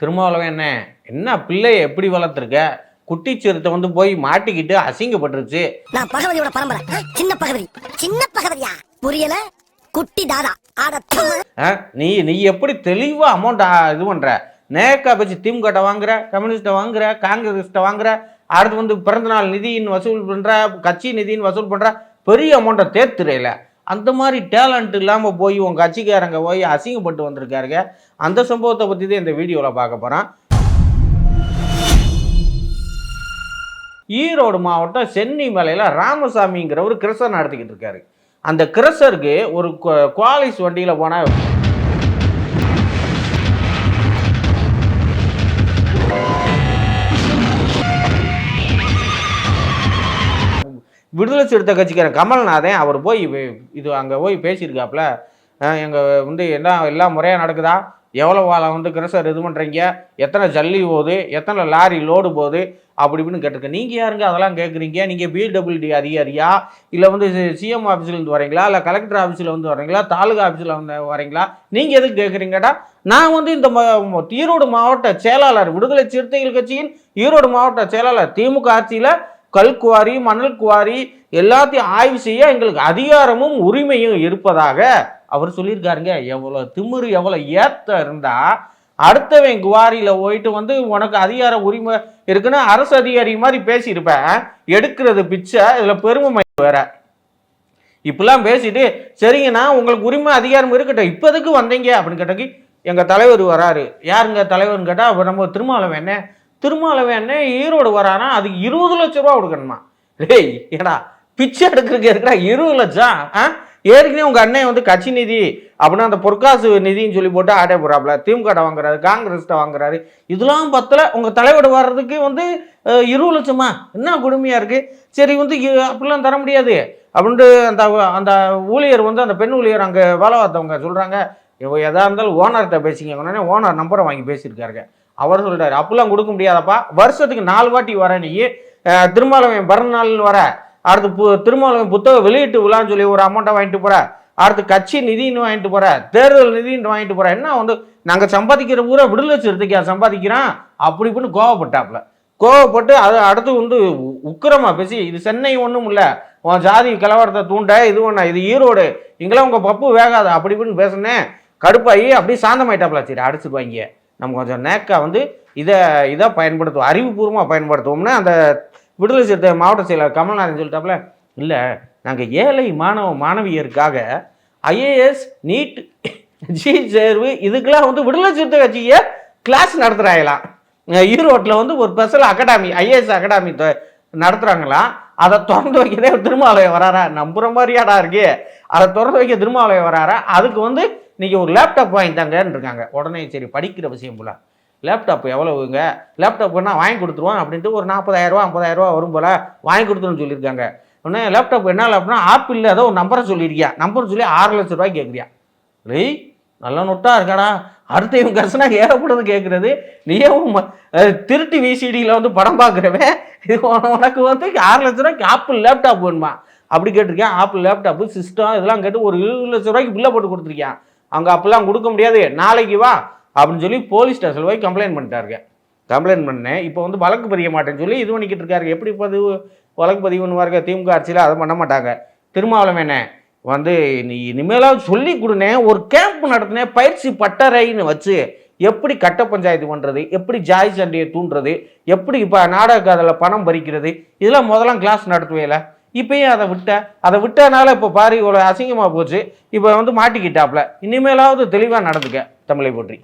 திருமாவளவன் என்ன? என்ன பிள்ளைய எப்படி வளர்த்துருக்க? குட்டி சிறுத்தை வந்து போய் மாட்டிக்கிட்டு அசிங்கப்பட்டுருச்சு. நான் பகவதியோட பரம்பரை. சின்ன பகவதி. சின்ன பகவதியா? புரியல? குட்டி தாதா. நீ நீ எப்படி தெளிவாக அமௌண்ட் இது பண்ணுற நேக்கா வச்சு திமுக வாங்குற கம்யூனிஸ்ட்டை வாங்குற காங்கிரஸ்ட்டை வாங்குற அடுத்து வந்து பிறந்தநாள் நிதின்னு வசூல் பண்ணுற கட்சி நிதின்னு வசூல் பண்ணுற பெரிய அமௌண்ட்டை தேர்த்துறையில அந்த மாதிரி டேலண்ட் இல்லாமல் போய் உங்கள் கட்சிக்காரங்க போய் அசிங்கப்பட்டு வந்திருக்காருங்க. அந்த சம்பவத்தை பற்றி தான் இந்த வீடியோவில் பார்க்க போகிறேன் ஈரோடு மாவட்டம் சென்னி மலையில் ராமசாமிங்கிற ஒரு கிரசர் நடத்திக்கிட்டு இருக்காரு. அந்த கிரசருக்கு ஒரு குவாலிஸ் வண்டியில் போனால் விடுதலை சிறுத்தை கட்சிக்காரன் கமல்நாதன் அவர் போய் இது அங்கே போய் பேசியிருக்காப்புல எங்கள் வந்து என்ன எல்லாம் முறையாக நடக்குதா? எவ்வளோ வாழை வந்து கிரசர் இது பண்ணுறீங்க எத்தனை ஜல்லி போகுது? எத்தனை லாரி லோடு போகுது? அப்படி இப்படின்னு கேட்டிருக்கேன். நீங்கள் யாருங்க? அதெல்லாம் கேட்குறீங்க. நீங்கள் பிடபிள்யூடி அதிகாரியா? இல்லை வந்து சிஎம் ஆஃபீஸ்லேருந்து வரீங்களா? இல்லை கலெக்டர் ஆஃபீஸில் வந்து வரீங்களா? தாலுகா ஆஃபீஸில் வந்து வரீங்களா? நீங்கள் எதுக்கு கேட்குறீங்கடா? நான் வந்து இந்த ம- ஈரோடு மாவட்ட செயலாளர் விடுதலை சிறுத்தைகள் கட்சியின் ஈரோடு மாவட்ட செயலாளர் திமுக ஆட்சியில் கல்குவாரி மணல் குவாரி எல்லாத்தையும் ஆய்வு செய்ய எங்களுக்கு அதிகாரமும் உரிமையும் இருப்பதாக அவர் சொல்லியிருக்காருங்க. எவ்வளோ திமிரு எவ்வளோ ஏத்த இருந்தா அடுத்தவன் குவாரியில் போயிட்டு வந்து உனக்கு அதிகார உரிமை இருக்குன்னு அரசு அதிகாரி மாதிரி பேசியிருப்பேன். எடுக்கிறது பிச்சை இதில் பெருமை வேற. இப்படிலாம் பேசிட்டு சரிங்கண்ணா உங்களுக்கு உரிமை அதிகாரம் இருக்கட்டும் இப்போதுக்கு வந்தீங்க அப்படின்னு கேட்டக்கு எங்கள் தலைவர் வராரு. யாருங்க தலைவர்னு கேட்டால் அப்போ நம்ம திருமாவளவன் என்ன? திருமாவளவன் ஈரோடு வரானா? அதுக்கு இருபது லட்ச ரூபா கொடுக்கணுமா? டேய் ஏடா பிச்சை எடுக்கிறதுக்கு இருக்கிறா இருபது லட்சம்? ஆ? ஏற்கனவே உங்கள் அண்ணன் வந்து கட்சி நிதி அப்படின்னா அந்த பொற்காசு நிதின்னு சொல்லி போட்டு ஆட்டே போடுறாப்புல. திமுக வாங்குறாரு காங்கிரஸ்கிட்ட வாங்குறாரு. இதெல்லாம் பத்தல உங்கள் தலைவர் வர்றதுக்கு வந்து இருபது லட்சமா? என்ன கொடுமையாக இருக்குது சரி வந்து அப்படிலாம் தர முடியாது. அப்படின்ட்டு அந்த அந்த ஊழியர் வந்து அந்த பெண் ஊழியர் அங்கே வேலை பார்த்தவங்க சொல்கிறாங்க எதாக இருந்தாலும் ஓனர்கிட்ட பேசிங்க உடனே ஓனர் நம்பரை வாங்கி பேசியிருக்காருங்க. அவர் சொல்றாரு அப்போல்லாம் கொடுக்க முடியாதப்பா. வருஷத்துக்கு நாலு வாட்டி வர நீ. திருமாவளவன் பிறந்தநாள் வர. அடுத்து பு திருமாவளவன் புத்தக வெளியிட்டு விழான்னு சொல்லி ஒரு அமௌண்ட்டை வாங்கிட்டு போற. அடுத்து கட்சி நிதின்னு வாங்கிட்டு போற. தேர்தல் நிதின்னு வாங்கிட்டு போற. என்ன வந்து நாங்கள் சம்பாதிக்கிற பூரா விடுதலை சிறுத்தைக்கா சம்பாதிக்கிறான்? அப்படி இப்படின்னு கோவப்பட்டாப்புல. கோவப்பட்டு அது அடுத்து வந்து உ- உக்கிரமா பேசி இது சென்னை ஒன்றும் இல்லை. உன் ஜாதி கலவரத்தை தூண்ட. இது ஒன்றா இது ஈரோடு. இங்கெல்லாம் உங்கள் பப்பு வேகாது. அப்படி இப்படின்னு பேசுனேன். கடுப்பாகி அப்படியே சாந்தமாயிட்டாப்புல சரி அடிச்சுடுவாங்க நம்ம கொஞ்சம் நேக்கா வந்து இதை இதை பயன்படுத்துவோம். அறிவுபூர்வமாக பயன்படுத்துவோம்னா அந்த விடுதலை சிறுத்தை மாவட்ட செயலர் கமல்நாதன் சொல்லிட்டாப்புல இல்லை நாங்கள் ஏழை மாணவ மாணவியருக்காக ஐஏஎஸ் நீட் ஜி தேர்வு இதுக்கெல்லாம் வந்து விடுதலை சிறுத்தை கட்சியை கிளாஸ் நடத்துகிறாங்களாம் ஈரோட்டில் வந்து ஒரு ஸ்பெஷல் அகாடமி ஐஏஎஸ் அகாடமி நடத்துகிறாங்களாம் அதை திறந்து வைக்கதே திருமாவளவன் வராரா? நம்புற மாதிரியாடா இருக்கு. அதை திறந்து வைக்க திருமாவளவன் வராரா? அதுக்கு வந்து இன்றைக்கி ஒரு லேப்டாப் வாங்கி தாங்கன்னு இருக்காங்க உடனே சரி படிக்கிற விஷயம் போல. லேப்டாப் எவ்வளவுங்க? லேப்டாப் வேணால் வாங்கி கொடுத்துருவோம் அப்படின்ட்டு ஒரு நாற்பதாயிரரூவா ஐம்பதாயிரரூவா வரும் போல வாங்கி கொடுத்துருன்னு சொல்லியிருக்காங்க. உடனே லேப்டாப் என்ன லேப்னா ஆப்பிள் ஏதோ ஒரு நம்பரை சொல்லியிருக்கியா? நம்பர் சொல்லி ஆறு லட்ச ரூபாய் கேட்குறியா? டேய் நல்ல நொட்டாக இருக்காடா. அடுத்த இவன் கசனா ஏகப்படுறது கேட்குறது. நீயே உன் திருட்டு விசிடியில் வந்து படம் பார்க்குறவன்? இது உனக்கு வந்து ஆறு லட்ச ரூபாய்க்கு ஆப்பிள் லேப்டாப் வேணுமா? அப்படி கேட்டிருக்கேன் ஆப்பிள் லேப்டாப்பு சிஸ்டம் இதெல்லாம் கேட்டு ஒரு இருபது லட்ச ரூபாய்க்கு பில்லை போட்டு கொடுத்துருக்கேன் அங்கே அப்போல்லாம் கொடுக்க முடியாது. நாளைக்கு வா அப்படின்னு சொல்லி போலீஸ் ஸ்டேஷன் போய் கம்ப்ளைண்ட் பண்ணிட்டாருங்க. கம்ப்ளைண்ட் பண்ணேன் இப்போ வந்து வழக்கு பதிய மாட்டேன்னு சொல்லி இது பண்ணிக்கிட்டு இருக்காரு எப்படி பதிவு வழக்கு பதிவு பண்ணுவாருங்க? திமுக ஆட்சியில் அதை பண்ண மாட்டாங்க. திருமாவளவன் என்ன? வந்து நீ இனிமேலாவது சொல்லி கொடுனே ஒரு கேம்ப் நடத்தினேன் பயிற்சி பட்டறைன்னு வச்சு எப்படி கட்ட பஞ்சாயத்து பண்ணுறது எப்படி ஜாய் சண்டையை தூண்டுறது? எப்படி இப்போ நாடக அதில் பணம் பறிக்கிறது? இதெல்லாம் முதலாம் கிளாஸ் நடத்துவேல. இப்பயும் அதை விட்ட அதை விட்டனால இப்போ பாரு இவ்வளோ அசிங்கமாக போச்சு. இப்போ வந்து மாட்டிக்கிட்டாப்ல. இனிமேலாவது தெளிவாக நடந்துக்க தமிழை போற்றி.